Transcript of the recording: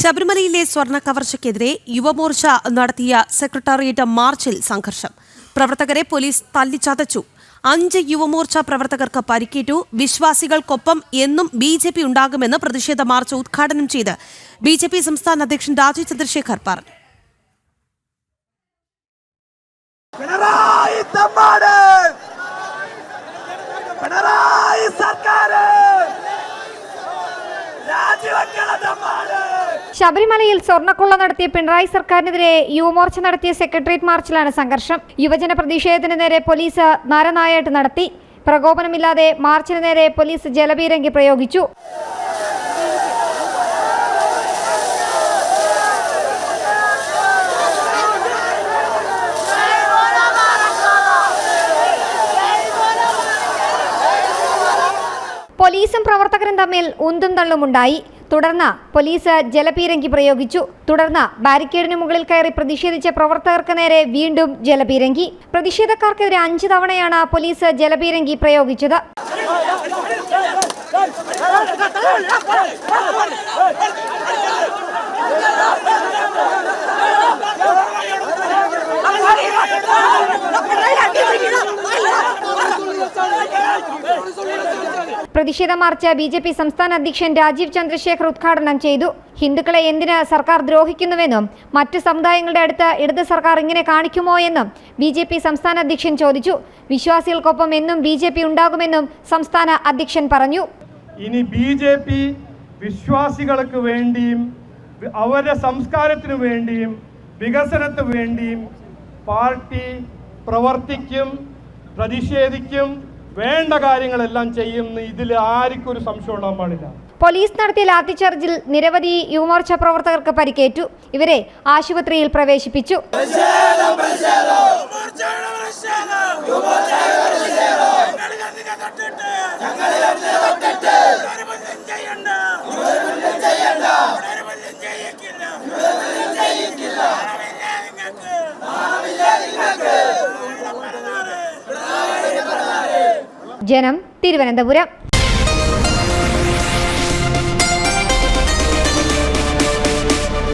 ശബരിമലയിലെ സ്വർണ കവർച്ചയ്ക്കെതിരെ യുവമോർച്ച നടത്തിയ സെക്രട്ടേറിയറ്റ് മാർച്ചിൽ സംഘർഷം. പ്രവർത്തകരെ പോലീസ് തല്ലിച്ചതച്ചു. അഞ്ച് യുവമോർച്ച പ്രവർത്തകർക്ക് പരിക്കേറ്റു. വിശ്വാസികൾക്കൊപ്പം എന്നും ബി ജെ പി ഉണ്ടാകുമെന്ന് പ്രതിഷേധ മാർച്ച് ഉദ്ഘാടനം ചെയ്ത് ബി ജെ പി സംസ്ഥാന അധ്യക്ഷൻ രാജീവ് ചന്ദ്രശേഖർ പറഞ്ഞു. പിണറായി പിണറായി ശബരിമലയിൽ സ്വർണക്കൊള്ള നടത്തിയ പിണറായി സർക്കാരിനെതിരെ യുവമോർച്ച നടത്തിയ സെക്രട്ടേറിയറ്റ് മാർച്ചിലാണ് സംഘർഷം. യുവജന പ്രതിഷേധത്തിന് നേരെ പോലീസ് നരനായാട്ട് നടത്തി. പ്രകോപനമില്ലാതെ മാർച്ചിന് നേരെ പോലീസ് ജലപീരങ്കി പ്രയോഗിച്ചു. പോലീസും പ്രവർത്തകരും തമ്മിൽ ഉന്തും തള്ളുമുണ്ടായി. തുടർന്ന് പോലീസ് ജലപീരങ്കി പ്രയോഗിച്ചു. തുടർന്ന് ബാരിക്കേഡിന് മുകളിൽ കയറി പ്രതിഷേധിച്ച പ്രവർത്തകർക്ക് നേരെ വീണ്ടും ജലപീരങ്കി. പ്രതിഷേധക്കാർക്കെതിരെ അഞ്ച് തവണയാണ് പോലീസ് ജലപീരങ്കി പ്രയോഗിച്ചത്. പ്രതിഷേധ മാർച്ച് ബി ജെ പി സംസ്ഥാന അധ്യക്ഷൻ രാജീവ് ചന്ദ്രശേഖർ ഉദ്ഘാടനം ചെയ്തു. ഹിന്ദുക്കളെ എന്തിന് സർക്കാർ ദ്രോഹിക്കുന്നുവെന്നും മറ്റു സമുദായങ്ങളുടെ അടുത്ത് ഇടത് സർക്കാർ ഇങ്ങനെ കാണിക്കുമോ എന്നും ബി ജെ പി സംസ്ഥാന അധ്യക്ഷൻ ചോദിച്ചു. വിശ്വാസികൾക്കൊപ്പം എന്നും ബി ജെ പി ഉണ്ടാകുമെന്നും സംസ്ഥാന അധ്യക്ഷൻ പറഞ്ഞു. ഇനി ബി ജെ പി വിശ്വാസികൾക്ക് വേണ്ടിയും അവരുടെ സംസ്കാരത്തിനു വേണ്ടിയും വികസനത്തിനു വേണ്ടിയും പാർട്ടി പ്രവർത്തിക്കും പ്രതിഷേധിക്കും വേണ്ട കാര്യങ്ങളെല്ലാം ചെയ്യുന്ന ഇതിൽ ആർക്കും ഒരു സംശയം ഉണ്ടാകാൻ പാടില്ല പോലീസ് നടത്തിയ ലാത്തിച്ചാർജിൽ നിരവധി യുവമോർച്ച പ്രവർത്തകർക്ക് പരിക്കേറ്റു. ഇവരെ ആശുപത്രിയിൽ പ്രവേശിപ്പിച്ചു. ജനം തിരുവനന്തപുരം.